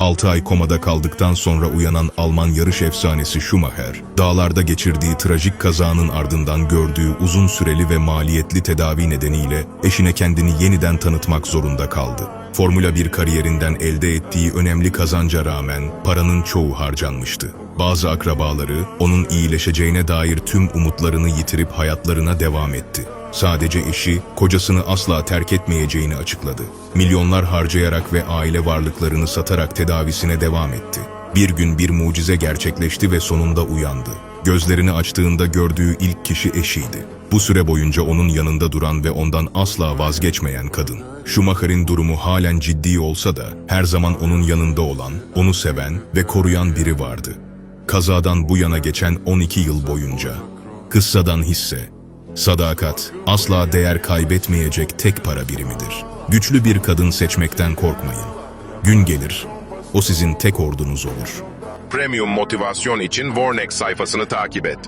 6 ay komada kaldıktan sonra uyanan Alman yarış efsanesi Schumacher, dağlarda geçirdiği trajik kazanın ardından gördüğü uzun süreli ve maliyetli tedavi nedeniyle eşine kendini yeniden tanıtmak zorunda kaldı. Formula 1 kariyerinden elde ettiği önemli kazanca rağmen paranın çoğu harcanmıştı. Bazı akrabaları onun iyileşeceğine dair tüm umutlarını yitirip hayatlarına devam etti. Sadece eşi, kocasını asla terk etmeyeceğini açıkladı. Milyonlar harcayarak ve aile varlıklarını satarak tedavisine devam etti. Bir gün bir mucize gerçekleşti ve sonunda uyandı. Gözlerini açtığında gördüğü ilk kişi eşiydi. Bu süre boyunca onun yanında duran ve ondan asla vazgeçmeyen kadın. Schumacher'in durumu halen ciddi olsa da her zaman onun yanında olan, onu seven ve koruyan biri vardı. Kazadan bu yana geçen 12 yıl boyunca. Kıssadan hisse, Sadakat, asla değer kaybetmeyecek tek para birimidir. Güçlü bir kadın seçmekten korkmayın. Gün gelir, o sizin tek ordunuz olur. Premium motivasyon için Warnex sayfasını takip et.